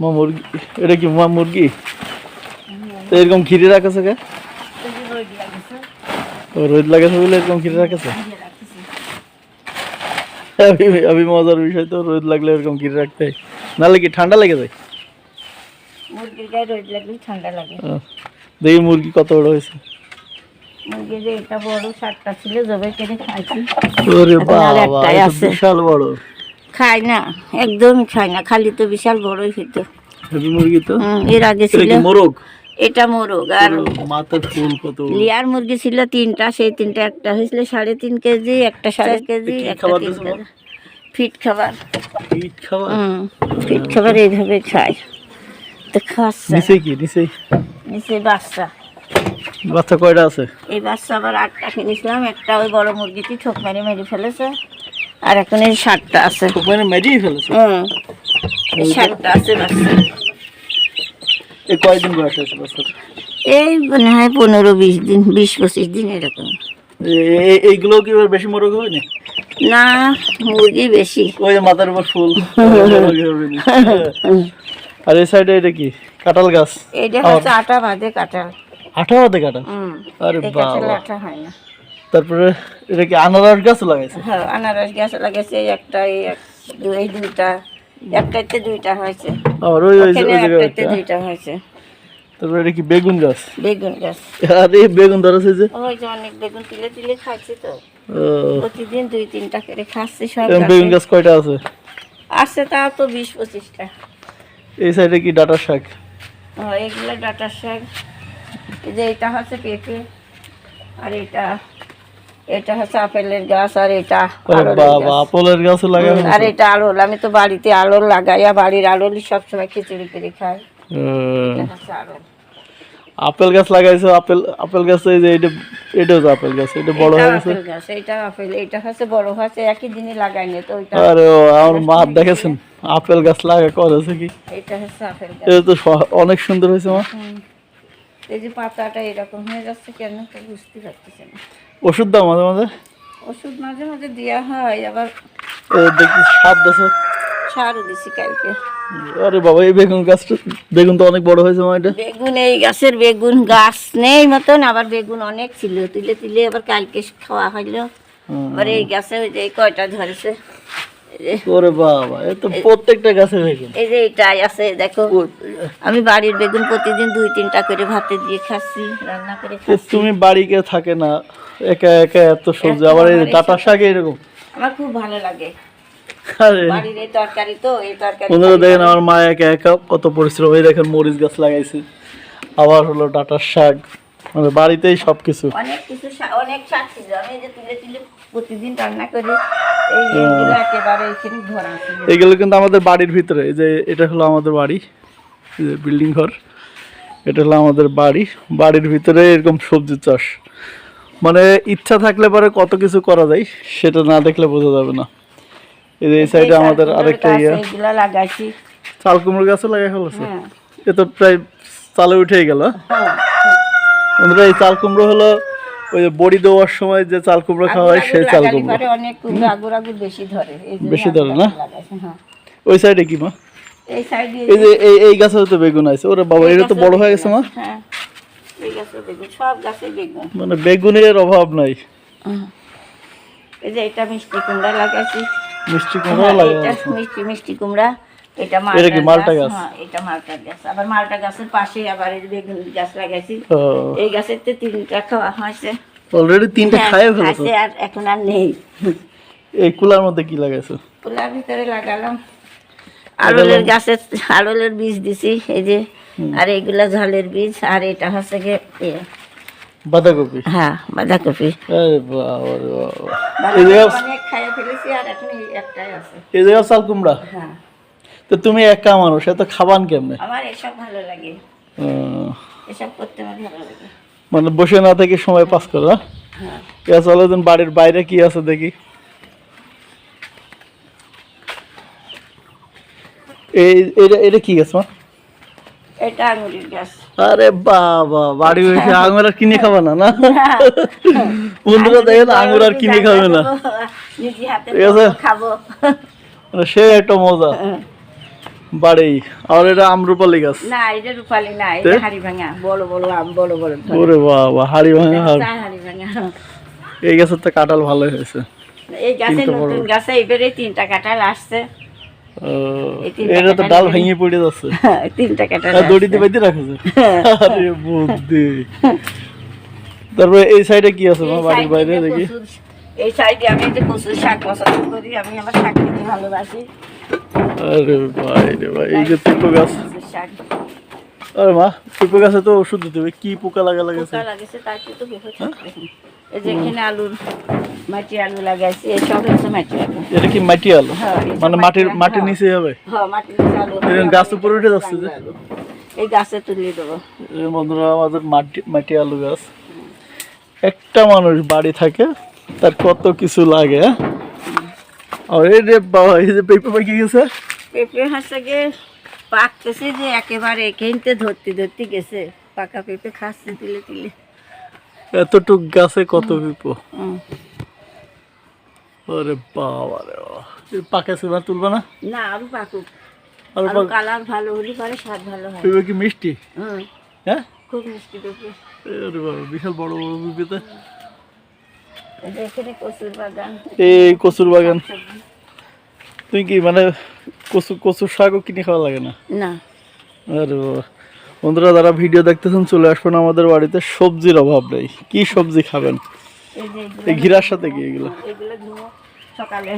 মা মুরগি এটা কি মা মুরগি? তো এরকম ঘিরে রাখেছে কে? রোদ লাগাছে বলে এরকম ঘিরে রাখেছে? আমি মজার বিষয় তো রোদ লাগলে এরকম ঘিরে রাখতে। নাহলে কি ঠান্ডা লেগে যায়? মুরগির গায়ে রোদ লাগলে ঠান্ডা লাগে। দেখি মুরগি কত বড় হয়েছে। মুরগির এটা বড় সাতটা ছিল জবে কেটে খাইছি। ওরে বাবা। বিশাল বড়। খাই না একদমই খাই না খালি তো বিশাল বড়ই হইতো। মুরগি তো? এর আগে ছিল। মোরগ? এটা মোরগ আর মাথার ফুল কত লিয়ার মুরগি ছিল তিনটা সেই তিনটা একটা হয়েছিল সাড়ে তিন কেজি একটা সাড়ে কেজি কি একটা খাবার তিন কেজি। ফিট খাবার। ইট খাওয়া ফিট খাবার এইভাবে খাই তো খাচ্ছে। নিচে কি? নিচে? নিচে বাচ্চা। বাচ্চা কয়টা আছে? এই বাচ্চা আবার আটটা কিনেছিলাম একটা ওই বড় মুরগিটি ঠোক মেরে মেরে ফেলেছে। আর এখন এই ষাটটা আছে। মেরিয়ে ফেলেছে। হুম। এই ষাটটা আছে বাচ্চা এই কয়দিন বয়স আছে বাচ্চার এই মনে হয় পনেরো বিশ দিন বিশ পঁচিশ দিন এরকম। এইগুলো কি বেশি মোরগ হবে না না মুরগি বেশি। ওই যে মাথার উপর ফুল। আর এই সাইডে এটা কি? কাঁঠাল গাছ। এইটা হচ্ছে আটা বাঁধে কাঁঠাল। আঠা হাতে কাঁঠাল? আরে বাবা। আটা হয় না। তারপরে এটা কি আনারস গাছ লাগাইছে? হ্যাঁ আনারস গাছ লাগাইছে এই একটা এই এক দু- দুইটা একটাতে দুইটা হয়েছে। আর ওই ওই একটাতে দুইটা হয়েছে। তারপরে এটা কি বেগুন গাছ? বেগুন গাছ। আর বেগুন ধরেছে যে? ওই যে অনেক বেগুন তুলে তুলে খাচ্ছি তো। প্রতিদিন দুই তিনটা করে খাচ্ছি সব বেগুন গাছ কয়টা আছে? আছে তাও তো বিশ পঁচিশটা। এই সাইডে কি ডাটা শাক? ও, এগুলো ডাটার শাক। এই যে এটা হচ্ছে পেঁপে আর এটা এটা হচ্ছে আপেলের গাছ আর এটা। আপেলের গাছ লাগানো আর এটা আড়ল আমি তো বাড়িতে আড়ল লাগাইয়া বাড়ির আড়লই সবসময় খিচুড়ি করে খাই। এটা হচ্ছে আপেল গাছ লাগাইছো আপেল আপেল গাছ যে এটা এটাও তো আপেল গাছ এটা বড় হয়ে গেছে। আপেল গাছ এটা আপেল এটা হচ্ছে বড় হচ্ছে একই দিনই লাগাইনি তো ওইটা আরে ও আমার মা দেখেছেন আপেল গাছ লাগা করেছে কি? এটা হচ্ছে আপেল গাছ। এটা তো অনেক সুন্দর হয়েছে মা। এই যে পাতাটা এরকম হয়ে যাচ্ছে কেন? তো বুঝতে পারতেছি না। ওষুধ দাও মাঝে মাঝে। ওষুধ মাঝে মাঝে দেওয়া হয় আবার ও দেখি সাত দেছো সারও দিছি কালকে। আরে বাবা এই বেগুন গাছটা বেগুন তো অনেক বড় হয়েছে মা এটা। বেগুন এই গাছের বেগুন গাছ নেই মতন আবার বেগুন অনেক ছিল। তুলে তুলে আবার কালকে খাওয়া হইল। আবার এই গাছে ওই যে কয়টা ধরেছে। ওরে বাবা এ তো প্রত্যেকটা গাছে বেগুন। এই যে এটাই আছে দেখো। আমি বাড়ির বেগুন প্রতিদিন দুই তিনটা করে ভাতে দিয়ে খাচ্ছি রান্না করে খাচ্ছি। তুমি বাড়ি কে থাকে না একা একা এত সবজি আবার এই ডাটা শাক এরকম। আমার খুব ভালো লাগে। বাড়ির এই তরকারি তো এই তরকারি বন্ধুরা দেখেন আমার মা একা একা কত পরিশ্রম এই দেখেন মরিচ গাছ লাগাইছে। আবার হলো ডাটার শাক মানে বাড়িতেই সবকিছু। অনেক কিছু অনেক শাক ছিল। আমি যে তুলে তুলে প্রতিদিন রান্না করি। এগুলো কিন্তু আমাদের বাড়ির ভিতরে এই যে এটা হলো আমাদের বাড়ি বিল্ডিং ঘর এটা হলো আমাদের বাড়ি। বাড়ির ভিতরে এরকম সবজি চাষ। মানে ইচ্ছা থাকলে পরে কত কিছু করা যায় সেটা না দেখলে বোঝা যাবে না। এই যে এই সাইডে আমাদের আরেকটা ইয়া লাগাইছি। চাল কুমড়ো গাছও লাগাই ফেলেছে? হ্যাঁ। এ তো প্রায় চালে উঠেই গেল। হ্যাঁ। বন্ধুরা এই চাল কুমড়ো হলো ওই যে বড়ি দেওয়ার সময় যে চাল কুমড়ো খাওয়া হয় সেই চাল কুমড়ো। অনেক কুমড়ো আগুর আগুর বেশি ধরে বেশি ধরে না? লাগাইছি, হ্যাঁ। ওই সাইডে কি মা? এই সাইডে এই যে এই এই গাছে তো বেগুন আছে ওরে বাবা এটা তো বড় হয়ে গেছে মা? হ্যাঁ। এই গাছে বেগুন সব গাছে বেগুন। মানে বেগুনের অভাব নাই। এই যে এটা মিষ্টি কুমড়া লাগাইছি। মিষ্টি কুমড়ো হ্যাঁ, লাগে এটা মিষ্টি মিষ্টি কুমড়া। এটা এটা কি মালটা মালটা গাছ? গাছ? এটা মালটা গাছ। আবার মালটা গাছের পাশে আবার বেগুন গাছ লাগাইছি। এই গাছের তো তিনটা খাওয়া হয়েছে। অলরেডি তিনটা খাইয়ে ফেলেছো? আর এখন আর নেই। এই কুলার মধ্যে কি লাগাইছো? পোলার ভিতরে লাগালাম। আড়লের গাছের আড়লের বীজ দিছি এই যে আর এইগুলা ঝালের বীজ আর এটা হচ্ছে গিয়ে বাঁধাকপি? হ্যাঁ বাঁধাকপি। এই জায়গা অনেক খাইয়ে ফেলেছি আর এখন একটাই আছে। এই জায়গা চাল কুমড়া হ্যাঁ। তো তুমি একা মানুষ এত খাবান কেমনে? আমার এসব ভালো লাগে। এসব করতে আমার ভালো লাগে। মানে বসে না থেকে সময় পাস করো হ্যাঁ? হ্যাঁ। চলো দিন বাড়ির বাইরে কি আছে দেখি। এই এটা এটা কি গাছ মা? এটা আঙুরের গাছ। আরে বাবা বাড়ি বসে আঙুর আর কিনে খাবে না না? বন্ধুরা দেখেন আঙুর আর কিনে খাবে না। নিজে হাতে খাব। সে একটা মজা। বাড়ি আর এটা আমরুপালি গাছ? না এটা রূপালি না এটা হাড়ি ভাঙা বড় বড় আম বড় বড় ওরে বাবা হাড়ি ভাঙা হাড়ি। ভাঙা। এই গাছের তো কাঁঠাল ভালো হয়েছে। এই গাছে নতুন গাছে এবারে তিনটা কাঁঠাল আসছে। এটা তো ডাল ভেঙে পড়ে যাচ্ছে। তিনটা কাঁঠাল দড়ি দিয়ে বাইতে রাখছে? আরে বুদ্ধি। তারপরে এই সাইডে কি আছে? মা বাড়ির বাইরে দেখি। এই সাইডে আমি যে কচুর শাক পছন্দ করি আমি আমার শাক খেতে ভালোবাসি। আরে ভাই রে ভাই এই যে পিপো গাছ। আরে মা পিপো গাছে তো ওষুধ দিতে হবে। কি পোকা লাগা লাগেছে পোকা লাগেছে? তার তো বিপদ এই যে এখানে আলুর মাটি আলু লাগাইছি এই সব হচ্ছে মাটি আলু। এটা কি মাটি আলু? হ্যাঁ, মানে মাটির মাটির হ্যাঁ। নিচে হবে? হ্যাঁ মাটির নিচে আলু এরকম গাছ উপরে উঠে যাচ্ছে যে? এই গাছে দেবো। এই বন্ধুরা আমাদের মাটি মাটি আলু গাছ। একটা মানুষ বাড়ি থাকে তার কত কিছু লাগে হ্যাঁ? আর বাবা এই যে পেঁপে পাকি গেছে। পেঁপে হচ্ছে গিয়ে পাকতেছে যে একেবারে কিনতে ধরতে ধরতে গেছে। পাকা পেঁপে খাচ্ছে তুলে তুলে। এতটুক গাছে কত পিপো। আরে বাবা রে পাকাছে না তুলবা না? না আরও পাকুক। আর কালার ভালো হলে পরে স্বাদ ভালো হয়। পেঁপে কি মিষ্টি? হ্যাঁ? খুব মিষ্টি পেঁপে। আরে বাবা বিশাল বড় বড় পেঁপেতে। এই কচুর বাগান। তুই কি মানে কচু কচুর শাকও কিনে খাওয়া লাগে না? না। আরে বন্ধুরা যারা ভিডিও দেখতেছেন চলে আসবেন আমাদের বাড়িতে। সবজির অভাব নেই। কি সবজি খাবেন? এই ঘিরার সাথে কি এগুলো? সকালে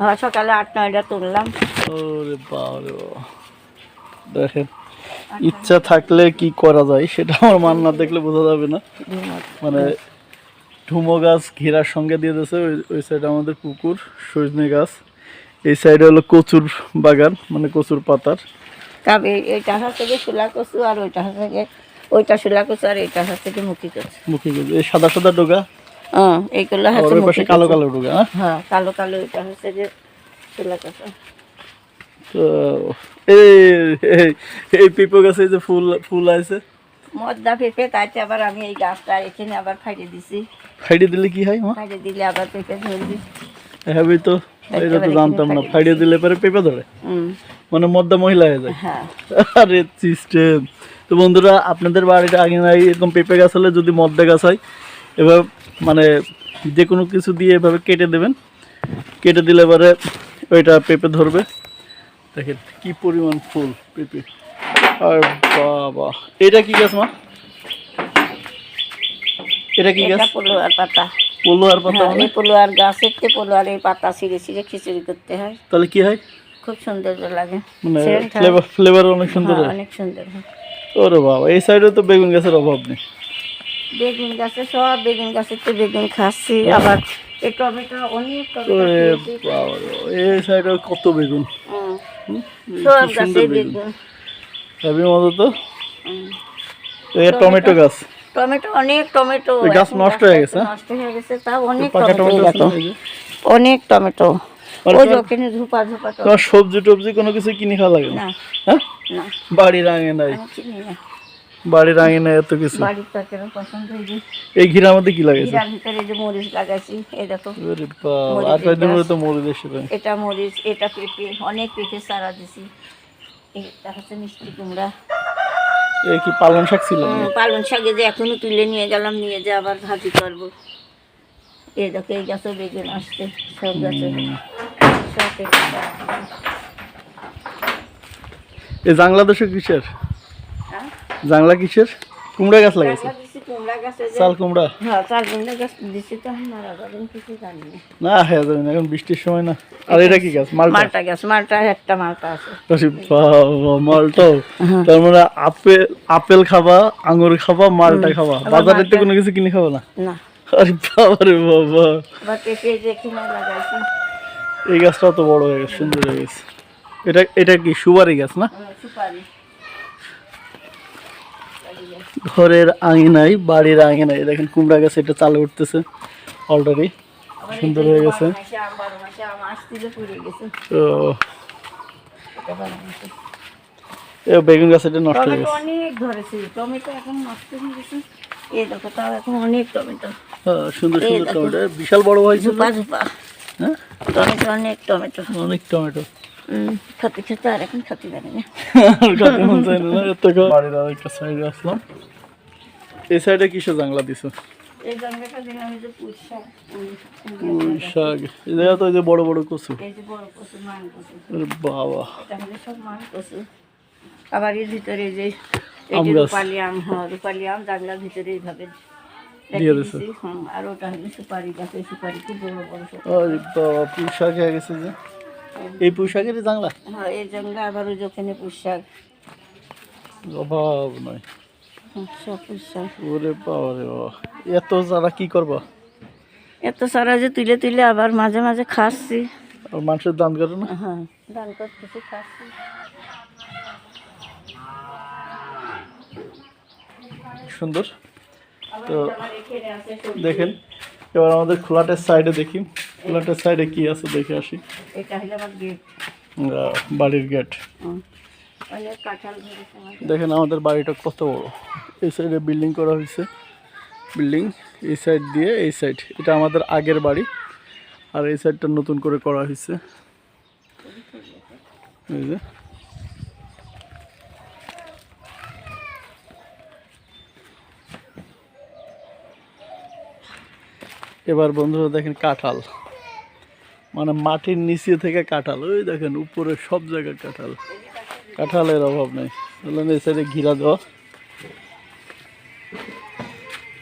হ্যাঁ সকালে আট নয়টা তুললাম। ওরে বাবা। দেখেন ইচ্ছা থাকলে কি করা যায় সেটা আমার মান না দেখলে বোঝা যাবে না। মানে ঠুমো গাছ ঘেরার সঙ্গে দিয়ে দিয়েছে। ওই সাইডে আমাদের পুকুর সজনে গাছ। এই সাইডে হলো কচুর বাগান মানে কচুর পাতার। তবে এইটা হচ্ছে গিয়ে শুলা কচু আর ওইটা হচ্ছে গিয়ে ওইটা শুলা কচু আর এইটা হচ্ছে গিয়ে মুখি কচু। মুখে কচু। এই সাদা সাদা ডোগা? হ্যাঁ এইগুলো হচ্ছে মুখি কালো কালো ডোগা হ্যাঁ কালো কালো এটা হচ্ছে যে শুলা কচু। তো এই এই- এই পিপো গাছে যে ফুল ফুল আছে মদ্দা পেঁপে কাটে আবার আমি এই গাছটা এখানে আবার ফাইটে দিছি। ফাইডে দিলে কি হয় মা? ফাইটে দিলে আবার পেঁপে ধরবি। তো এটা তো জানতাম না। ফাইডে দিলে। পরে পেঁপে ধরে? মানে মদ্দা মহিলা হয়ে যায়। হ্যাঁ। আরে সিস্টেম তো বন্ধুরা আপনাদের বাড়িটা আগে নাই এরকম পেঁপে গাছ হলে যদি মদ্দা গাছ হয় এবার মানে যে কোনো কিছু দিয়ে এভাবে কেটে দেবেন। কেটে দিলে এবারে ওইটা পেঁপে ধরবে। দেখেন কি পরিমাণ ফুল পেঁপে। আর বাবা। এটা কি গাছ মা? এটা কি গাছ? পলোয়ার পাতা। পলো আর পাতা হ্যাঁ, মানে? এই পলোয়ার গাছের থেকে পলোয়ার এই পাতা ছিঁড়ে ছিঁড়ে খিচুড়ি করতে হয়। তাহলে কি হয়? খুব সুন্দর লাগে। মানে ফ্লেভার ফ্লেভার অনেক সুন্দর হ্যাঁ, অনেক সুন্দর হয়। ওরে বাবা এই সাইডে তো বেগুন গাছের অভাব নেই। বেগুন গাছে সব বেগুন গাছের তো বেগুন খাচ্ছি। আবার এই টমেটো অনেক ওরে বাবা এই সাইডে কত বেগুন? সব গাছে বেগুন। হেভি মজা তো টমেটো গাছ। টমেটো অনেক টমেটো গাছ নষ্ট হয়ে গেছে? নষ্ট হয়ে গেছে তাও অনেক টমেটো? অনেক টমেটো। ওই ওখানে ঝোপা ঝোপা তোমার সবজি টবজি কোনো কিছু কিনে খাওয়া লাগে না হ্যাঁ? বাড়ির আঙে নাই বাড়ির আঙে নাই এত কিছু। বাড়ির তরকারি পছন্দ হয়ে এই ঘিরার মধ্যে কি লাগাইছে? ভিতরে যে মরিচ লাগাইছি এই দেখো। আর পরে গাছ। তো মরে দেশে এটা মরিচ এটা পেঁপে অনেক পেঁপে সারা দিছি। এটা হচ্ছে মিষ্টি কুমড়া। এই কি পালং শাক ছিল পালং শাকে যে এখনও তুলে নিয়ে গেলাম নিয়ে যে আবার ভাজি করব। এই দেখো এই গাছে বেগুন আসছে সব গাছে সব জাংলা গাছ। কিসের? জাংলা কিসের? কুমড়া গাছ লাগাইছে। কুমড়া গাছে চাল কুমড়া? হ্যাঁ চাল কুমড়া গাছ দিছি তো মারা যাবেন কিছু জানি না। হ্যাঁ এখন বৃষ্টির সময় না। আর এটা কি গাছ? মালটা? মালটা গাছ মালটা একটা মালটা আছে। আরে তার মানে আপেল আপেল খাবা আঙুর খাবা মালটা খাবা। বাজারে তো কোনো কিছু কিনে খাবা না? না। আরে বাবা রে বাবা। এই গাছটা তো বড় হয়ে গেছে সুন্দর হয়ে গেছে। এটা এটা কি সুপারি গাছ না? সুপারি। ঘরের আঙিনাই বাড়ির আঙিনাই দেখেন কুমড়া গাছ এটা চালে উঠতেছে অলরেডি সুন্দর হয়ে গেছে। তো বেগুন গাছ এটা নষ্ট হয়ে গেছে। অনেক ধরেছে। টমেটো এখন নষ্ট হয়ে গেছে। এই দেখো তাও এখন অনেক টমেটো। হ্যাঁ, সুন্দর সুন্দর টমেটো। বিশাল বড় হয়েছে হ্যাঁ? টমেটো অনেক টমেটো। অনেক টমেটো। খেতে খেতে আর এখন খেতে পারি না। খেতে মন চায় না এর বাড়ির আর একটা সাইডে আসলাম। এই সাইডে কিসে জাংলা দিছো? এই জঙ্গলটা দিলাম এই যে পুঁই শাক, পুঁই শাক। এই জায়গা তো এই যে বড় বড় কচু। এই যে বড় কচু মান কচু। বাবা। এটা হলে সব মান কচু। আবার এর ভিতরে যে এই যে রূপালি আম হ্যাঁ রূপালি আম জানলার ভিতরে এইভাবে দিয়ে দিছো। আর ওটা হলে সুপারি গাছ সুপারি খুব বড় বড় সুপারি। বাবা পুঁই শাক হয়ে গেছে যে। এই পুঁই শাকের জাংলা? হ্যাঁ এই জঙ্গলে আবার ওই যে ওখানে পুঁই অভাব নয় সব পুঁই শাক ওরে বাবা রে বাবা। এত যারা কি করবা? এত সারা যে তুলে তুলে আবার মাঝে মাঝে খাচ্ছি। আর মানুষের দান করে না? হ্যাঁ করতেছি খাচ্ছি। সুন্দর। তো। দেখেন এবার আমাদের খোলাটের সাইডে দেখি। খোলাটের সাইডে কি আছে দেখে আসি। এটা হলো আমার গেট বাড়ির গেট দেখেন আমাদের বাড়িটা কত বড়। এই সাইডে বিল্ডিং করা হয়েছে। বিল্ডিং এই সাইড দিয়ে এই সাইড এটা আমাদের আগের বাড়ি। আর এই সাইডটা নতুন করে করা হয়েছে। এই যে। এবার বন্ধুরা দেখেন কাঁঠাল। মানে মাটির নিচে থেকে কাঁঠাল। ওই দেখেন, উপরে সব জায়গায় কাঁঠাল। কাঁঠালের অভাব নেই। বললেন এই সাইডে ঘিরা দেওয়া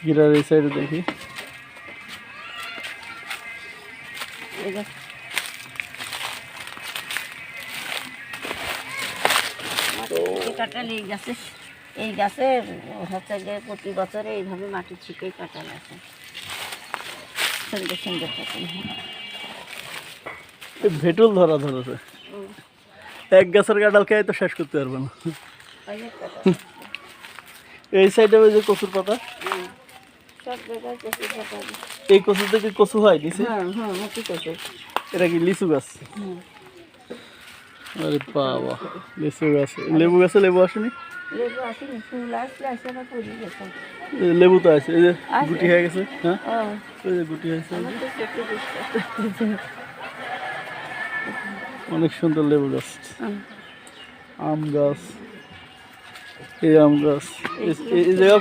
ঘিরার এই সাইডে দেখি। কাঁঠাল এই গাছে এই গাছে হচ্ছে প্রতি বছরে এইভাবে মাটি ছিটেই কাঁঠাল আছে সুন্দর সুন্দর ভেটুল ধরা ধরেছে। এক গাছের কাঁঠাল খেয়ে তো শেষ করতে পারবে না। এই সাইডে ওই যে কচুর পাতা। এই কচু থেকে কচু হয় নিচে? হ্যাঁ হ্যাঁ এটা কি লিচু গাছ? আরে বাবা লিচু গাছ। লেবু গাছে লেবু আসেনি? লেবু আসেনি ফুল আসলে আসে না পড়ে গেছে। লেবু তো আছে এই যে। গুটি হয়ে গেছে হ্যাঁ? যে গুটি হয়েছে। অনেক সুন্দর লেবু গাছ। আম। গাছ এই আম গাছ এই- এই জায়গা